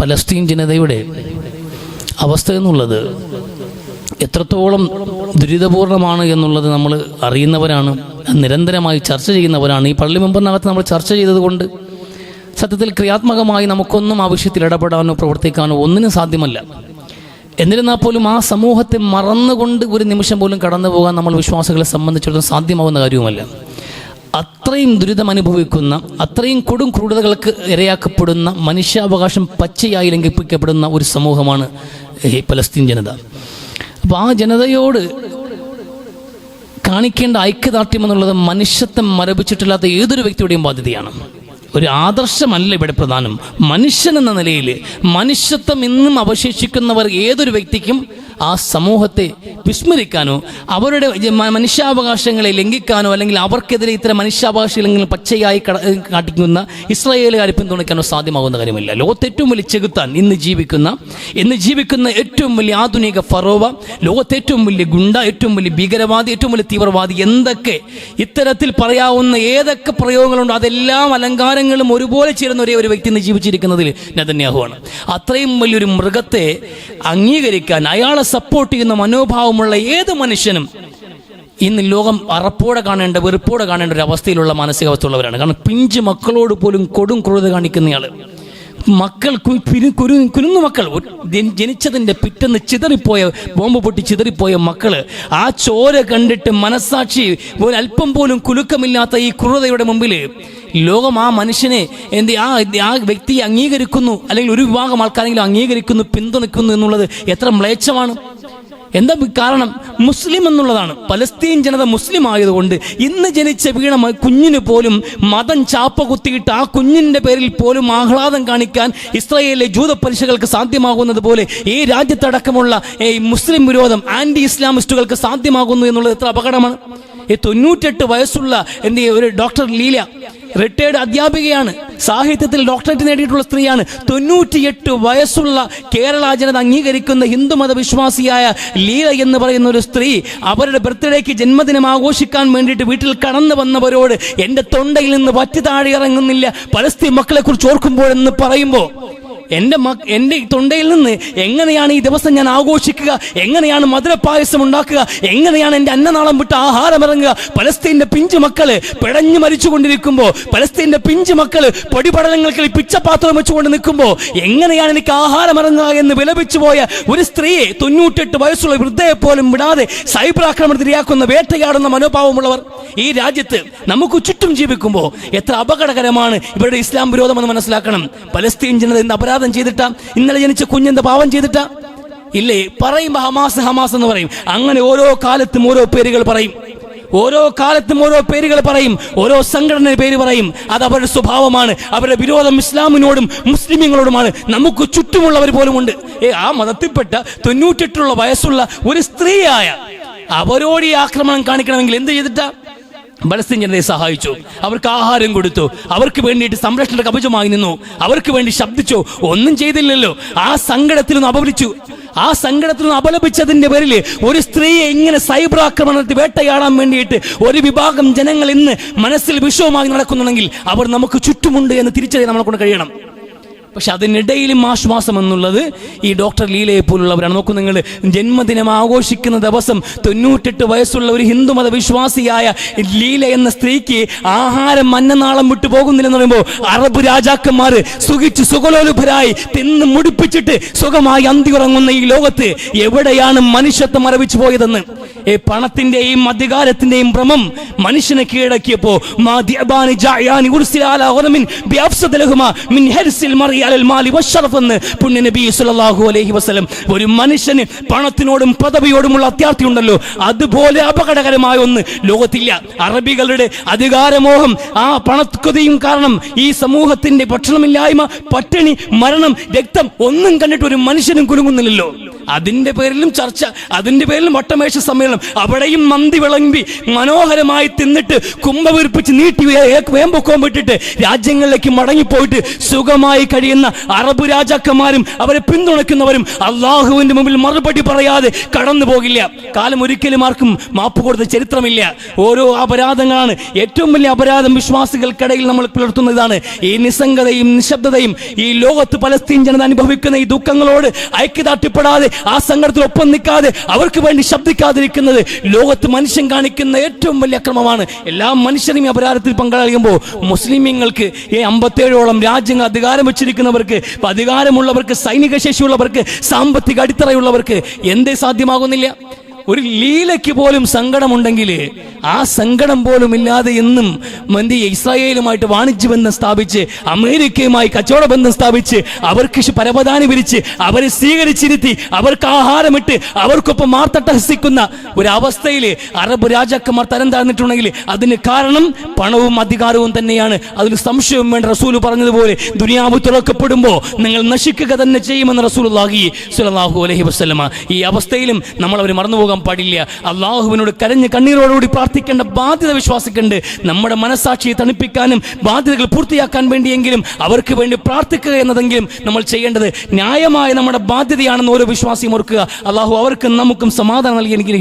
Palestine ജനതയുടെ അവസ്ഥ എന്നുള്ളത് എത്രത്തോളം ദുരിതപൂർണമാണ് എന്നുള്ളത് നമ്മൾ അറിയുന്നവരാണ് നിരന്തരമായി ചർച്ച ചെയ്യുന്നവരാണ്. ഈ പള്ളി മെമ്പറിനകത്ത് നമ്മൾ ചർച്ച ചെയ്തതുകൊണ്ട് സത്യത്തിൽ ക്രിയാത്മകമായി നമുക്കൊന്നും ആവശ്യത്തിൽ ഇടപെടാനോ പ്രവർത്തിക്കാനോ ഒന്നിനും സാധ്യമല്ല. എന്നിരുന്നാൽ പോലും ആ സമൂഹത്തെ മറന്നുകൊണ്ട് ഒരു നിമിഷം പോലും കടന്നു പോകാൻ നമ്മൾ വിശ്വാസികളെ സംബന്ധിച്ചിടത്തോളം സാധ്യമാവുന്ന കാര്യവുമല്ല. അത്രയും ദുരിതം അനുഭവിക്കുന്ന അത്രയും കൊടും ക്രൂരതകൾക്ക് ഇരയാക്കപ്പെടുന്ന മനുഷ്യാവകാശം പച്ചയായി ലംഘിപ്പിക്കപ്പെടുന്ന ഒരു സമൂഹമാണ് പലസ്തീൻ ജനത. അപ്പോൾ ആ ജനതയോട് കാണിക്കേണ്ട ഐക്യദാർഢ്യം എന്നുള്ളത് മനുഷ്യത്വം മരപിച്ചിട്ടില്ലാത്ത ഏതൊരു വ്യക്തിയുടെയും ബാധ്യതയാണ്. ഒരു ആദർശമല്ല ഇവിടെ പ്രധാനം. മനുഷ്യൻ എന്ന നിലയിൽ മനുഷ്യത്വം ഇന്നും അവശേഷിക്കുന്നവർ ഏതൊരു വ്യക്തിക്കും ആ സമൂഹത്തെ വിസ്മരിക്കാനോ അവരുടെ മനുഷ്യാവകാശങ്ങളെ ലംഘിക്കാനോ അല്ലെങ്കിൽ അവർക്കെതിരെ ഇത്തരം മനുഷ്യാവകാശങ്ങൾ പച്ചയായി കട- കാട്ടിക്കുന്ന ഇസ്രായേലുകാരെ പിന്തുണയ്ക്കാനോ സാധ്യമാകുന്ന കാര്യമില്ല. ലോകത്ത് ഏറ്റവും വലിയ ചെകുത്താൻ ഇന്ന് ജീവിക്കുന്ന ഇന്ന് ജീവിക്കുന്ന ഏറ്റവും വലിയ ആധുനിക ഫറോവ ലോകത്തെ ഏറ്റവും വലിയ ഗുണ്ട ഏറ്റവും വലിയ ഭീകരവാദി ഏറ്റവും വലിയ തീവ്രവാദി എന്തൊക്കെ ഇത്തരത്തിൽ പറയാവുന്ന ഏതൊക്കെ പ്രയോഗങ്ങളുണ്ടോ അതെല്ലാം അലങ്കാരങ്ങളും ഒരുപോലെ ചേരുന്ന ഒരേ ഒരു വ്യക്തി ജീവിച്ചിരിക്കുന്നതിൽ നെതന്യാഹുവാണ്. അത്രയും വലിയൊരു മൃഗത്തെ അംഗീകരിക്കാൻ അയാളെ സപ്പോർട്ട് ചെയ്യുന്ന മനോഭാവമുള്ള ഏത് മനുഷ്യനും ഇന്ന് ലോകം അറപ്പോടെ കാണേണ്ട വെറുപ്പോടെ കാണേണ്ട ഒരു അവസ്ഥയിലുള്ള മാനസികാവസ്ഥ ഉള്ളവരാണ് കാരണം പിഞ്ച് മക്കളോട് പോലും കൊടും ക്രൂരത കാണിക്കുന്നയാൾ മക്കൾ കുരുന്നു മക്കൾ. ജനിച്ചതിന്റെ പിറ്റെന്ന് ചിതറിപ്പോയ ബോംബ് പൊട്ടി ചിതറിപ്പോയ മക്കൾ ആ ചോര കണ്ടിട്ട് മനസ്സാക്ഷി ഒരല്പം പോലും കുലുക്കമില്ലാത്ത ഈ ക്രൂരതയുടെ മുമ്പിൽ ലോകം ആ മനുഷ്യനെ എന്ത് ആ ആ വ്യക്തിയെ അംഗീകരിക്കുന്നു. അല്ലെങ്കിൽ ഒരു വിഭാഗം ആൾക്കാരെങ്കിലും അംഗീകരിക്കുന്നു പിന്തുണയ്ക്കുന്നു എന്നുള്ളത് എത്ര മ്ലേച്ഛമാണ്. എന്താ കാരണം? മുസ്ലിം എന്നുള്ളതാണ്. പലസ്തീൻ ജനത മുസ്ലിം ആയതുകൊണ്ട് ഇന്ന് ജനിച്ച വീണ കുഞ്ഞിന് പോലും മതം ചാപ്പ കുത്തിയിട്ട് ആ കുഞ്ഞിന്റെ പേരിൽ പോലും ആഹ്ലാദം കാണിക്കാൻ ഇസ്രായേലിലെ ജൂത പലിശകൾക്ക് സാധ്യമാകുന്നത് പോലെ ഈ രാജ്യത്തടക്കമുള്ള ഈ മുസ്ലിം വിരോധം ആന്റി ഇസ്ലാമിസ്റ്റുകൾക്ക് സാധ്യമാകുന്നു എന്നുള്ളത് എത്ര അപകടമാണ്? ഈ തൊണ്ണൂറ്റെട്ട് വയസ്സുള്ള എന്ത് ഒരു ഡോക്ടർ ലീല റിട്ടയർഡ് അധ്യാപികയാണ്. സാഹിത്യത്തിൽ ഡോക്ടറേറ്റ് നേടിയിട്ടുള്ള സ്ത്രീയാണ്. തൊണ്ണൂറ്റിയെട്ട് വയസ്സുള്ള കേരള ജനത അംഗീകരിക്കുന്ന ഹിന്ദു മതവിശ്വാസിയായ ലീല എന്ന് പറയുന്ന ഒരു സ്ത്രീ അവരുടെ ബർത്ത്ഡേക്ക് ജന്മദിനം ആഘോഷിക്കാൻ വേണ്ടിയിട്ട് വീട്ടിൽ കടന്നു വന്നവരോട് എന്റെ തൊണ്ടയിൽ നിന്ന് വറ്റി താഴെ ഇറങ്ങുന്നില്ല. പലസ്തീൻ മക്കളെ കുറിച്ച് ഓർക്കുമ്പോഴെന്ന് പറയുമ്പോൾ എന്റെ മക് എന്റെ തൊണ്ടയിൽ നിന്ന് എങ്ങനെയാണ് ഈ ദിവസം ഞാൻ ആഘോഷിക്കുക? എങ്ങനെയാണ് മധുരപ്പായസം ഉണ്ടാക്കുക? എങ്ങനെയാണ് എന്റെ അന്നനാളം വിട്ട് ആഹാരം ഇറങ്ങുക? പലസ്തീന്റെ പിഞ്ചു മക്കൾ പിടഞ്ഞു മരിച്ചുകൊണ്ടിരിക്കുമ്പോൾ പലസ്തീന്റെ പിഞ്ചു മക്കൾ പൊടിപടലങ്ങൾക്ക് പിച്ചപാത്രം വെച്ചുകൊണ്ട് നിൽക്കുമ്പോൾ എങ്ങനെയാണ് എനിക്ക് ആഹാരം ഇറങ്ങുക എന്ന് വിലപിച്ചു പോയ ഒരു സ്ത്രീയെ തൊണ്ണൂറ്റെട്ട് വയസ്സുള്ള വൃദ്ധയെ പോലും വിടാതെ സൈബർ ആക്രമണത്തിരിയാക്കുന്ന വേട്ടയാടുന്ന മനോഭാവമുള്ളവർ ഈ രാജ്യത്ത് നമുക്ക് ചുറ്റും ജീവിക്കുമ്പോൾ എത്ര അപകടകരമാണ് ഇവരുടെ ഇസ്ലാം വിരോധമെന്ന് മനസ്സിലാക്കണം. പലസ്തീൻ ജനത എന്ത് അപരാധം ചെയ്തിട്ടാ? ഇന്നലെ ജനിച്ച കുഞ്ഞെന്ത് പാവം ചെയ്തിട്ട? ഇല്ലേ? പറയുമ്പോ ഹമാസ് ഹമാസ് എന്ന് പറയും. അങ്ങനെ ഓരോ കാലത്തും ഓരോ പേരുകൾ പറയും. ഓരോ കാലത്തും ഓരോ പേരുകൾ പറയും. ഓരോ സംഘടന പേര് പറയും. അത് അവരുടെ സ്വഭാവമാണ്. അവരുടെ വിരോധം ഇസ്ലാമിനോടും മുസ്ലിമുകളോടുമാണ് നമുക്ക് ചുറ്റുമുള്ളവർ പോലും ഉണ്ട്. ഏ ആ മതത്തിൽപ്പെട്ട തൊണ്ണൂറ്റെട്ടുള്ള വയസ്സുള്ള ഒരു സ്ത്രീയായ അവരോട് ഈ ആക്രമണം കാണിക്കണമെങ്കിൽ എന്ത് ചെയ്തിട്ടാ? ജനതയെ സഹായിച്ചു. അവർക്ക് ആഹാരം കൊടുത്തു. അവർക്ക് വേണ്ടിയിട്ട് സംരക്ഷണ കവചമായി നിന്നു. അവർക്ക് വേണ്ടി ശബ്ദിച്ചു. ഒന്നും ചെയ്തില്ലല്ലോ. ആ സങ്കടത്തിൽ നിന്ന് അപകരിച്ചു ആ സങ്കടത്തിൽ നിന്ന് അപലപിച്ചതിന്റെ പേരിൽ ഒരു സ്ത്രീയെ ഇങ്ങനെ സൈബർ ആക്രമണത്തിൽ വേട്ടയാടാൻ വേണ്ടിയിട്ട് ഒരു വിഭാഗം ജനങ്ങൾ ഇന്ന് മനസ്സിൽ വിഷവുമായി നടക്കുന്നുണ്ടെങ്കിൽ അവർ നമുക്ക് ചുറ്റുമുണ്ട് എന്ന് തിരിച്ചറിയാൻ നമ്മളെ കൊണ്ട് കഴിയണം. പക്ഷെ അതിനിടയിലും ആശ്വാസം എന്നുള്ളത് ഈ ഡോക്ടർ ലീലയെ പോലുള്ളവരാണ്. നോക്കൂ നിങ്ങൾ ജന്മദിനം ആഘോഷിക്കുന്ന ദിവസം തൊണ്ണൂറ്റെട്ട് വയസ്സുള്ള ഒരു ഹിന്ദുമത വിശ്വാസിയായ ലീല എന്ന സ്ത്രീക്ക് ആഹാരം മഞ്ഞനാളം വിട്ടു പോകുന്നില്ലെന്ന് പറയുമ്പോൾ അറബ് രാജാക്കന്മാർ സുഖിച്ച് സുഖലോലുഭരായി തിന്ന് മുടിപ്പിച്ചിട്ട് സുഖമായി അന്തി ഉറങ്ങുന്ന ഈ ലോകത്ത് എവിടെയാണ് മനുഷ്യത്വം മരവിച്ചു പോയതെന്ന്? ഈ പണത്തിന്റെയും അധികാരത്തിന്റെയും ഭ്രമം മനുഷ്യനെ കീഴടക്കിയപ്പോ മാ ദിഅബാനി ജഅയാനി ഉർസില അലാ ഗനമിൻ ബിഅഫ്സദ ലഹുമാ മിൻ ഹർസിൽ എന്ന് പുണ്യ നബി സല്ലല്ലാഹു അലൈഹി വസല്ലം ഒരു മനുഷ്യന് പണത്തിനോടും പദവിയോടുമുള്ള അത്യാർത്ഥി ഉണ്ടല്ലോ. അതുപോലെ അപകടകരമായ ഒന്ന് ലോകത്തില്ല. അറബികളുടെ അധികാരമോഹം ആ പണക്കൊതിയും കാരണം ഈ സമൂഹത്തിന്റെ ഭക്ഷണമില്ലായ്മ പട്ടിണി മരണം രക്തം ഒന്നും കണ്ടിട്ട് ഒരു മനുഷ്യനും കുലുങ്ങുന്നില്ലല്ലോ. അതിന്റെ പേരിലും ചർച്ച അതിന്റെ പേരിലും വട്ടമേശ സമ്മേളനം അവിടെയും മന്തി വിളമ്പി മനോഹരമായി തിന്നിട്ട് കുംഭ വീർപ്പിച്ച് നീട്ടി വേമ്പൊക്കോം വിട്ടിട്ട് രാജ്യങ്ങളിലേക്ക് മടങ്ങിപ്പോയിട്ട് സുഖമായി കഴിയുന്ന ചെയ്യുന്ന അറബ് രാജാക്കന്മാരും അവരെ പിന്തുണയ്ക്കുന്നവരും അള്ളാഹുവിന്റെ മുമ്പിൽ മറുപടി പറയാതെ കടന്നു പോകില്ല. കാലം ഒരിക്കലും ആർക്കും മാപ്പ് കൊടുത്ത ചരിത്രമില്ല. ഓരോ അപരാധങ്ങളാണ് ഏറ്റവും വലിയ അപരാധം വിശ്വാസികൾക്കിടയിൽ നമ്മൾ പുലർത്തുന്നതാണ്. ഈ നിസ്സംഗതയും നിശബ്ദതയും ഈ ലോകത്ത് പലസ്തീൻ ജനത അനുഭവിക്കുന്ന ഈ ദുഃഖങ്ങളോട് ഐക്യദാർഢ്യപ്പെടാതെ ആ സങ്കടത്തിൽ ഒപ്പം നിൽക്കാതെ അവർക്ക് വേണ്ടി ശബ്ദിക്കാതിരിക്കുന്നത് ലോകത്ത് മനുഷ്യൻ കാണിക്കുന്ന ഏറ്റവും വലിയ അക്രമമാണ്. എല്ലാ മനുഷ്യരും ഈ അപരാധത്തിൽ പങ്കാളിയുമ്പോൾ മുസ്ലിമീങ്ങൾക്ക് ഈ അമ്പത്തേഴോളം രാജ്യങ്ങൾ അധികാരം വെച്ചിരിക്കുന്നവർക്ക് ഇപ്പൊ അധികാരമുള്ളവർക്ക് സൈനിക ശേഷിയുള്ളവർക്ക് സാമ്പത്തിക അടിത്തറയുള്ളവർക്ക് എന്തേ സാധ്യമാകുന്നില്ല? ഒരു ലീലയ്ക്ക് പോലും സങ്കടമുണ്ടെങ്കിൽ ആ സങ്കടം പോലും ഇല്ലാതെ എന്നും മന്തി ഇസ്രായേലുമായിട്ട് വാണിജ്യ ബന്ധം സ്ഥാപിച്ച് അമേരിക്കയുമായി കച്ചവട ബന്ധം സ്ഥാപിച്ച് അവർക്ക് പരവധാനി വിരിച്ച് അവരെ സ്വീകരിച്ചിരുത്തി അവർക്ക് ആഹാരമിട്ട് അവർക്കൊപ്പം മാർത്തട്ടഹസിക്കുന്ന ഒരവസ്ഥയിൽ അറബ് രാജാക്കന്മാർ തരം താഴ്ന്നിട്ടുണ്ടെങ്കിൽ അതിന് കാരണം പണവും അധികാരവും തന്നെയാണ്. അതിൽ സംശയവും വേണ്ട റസൂൽ പറഞ്ഞതുപോലെ ദുനിയാവ് തുറക്കപ്പെടുമ്പോൾ നിങ്ങൾ നശിക്കുക തന്നെ ചെയ്യുമെന്ന് റസൂൽ ഈ അവസ്ഥയിലും നമ്മൾ അവർ മറന്നുപോകാൻ പാടില്ല. അള്ളാഹുവിനോട് കരഞ്ഞ് കണ്ണീരോടുകൂടി പ്രാർത്ഥിക്കേണ്ട ബാധ്യത വിശ്വാസിക്കുണ്ട്. നമ്മുടെ മനസാക്ഷിയെ തണുപ്പിക്കാനും ബാധ്യതകൾ പൂർത്തിയാക്കാൻ വേണ്ടിയെങ്കിലും അവർക്ക് വേണ്ടി പ്രാർത്ഥിക്കുക എന്നതെങ്കിലും നമ്മൾ ചെയ്യേണ്ടത് ന്യായമായ നമ്മുടെ ബാധ്യതയാണെന്ന് ഓരോ വിശ്വാസിയും ഓർക്കുക. അള്ളാഹു അവർക്കും നമുക്കും സമാധാനം നൽകി എനിക്ക്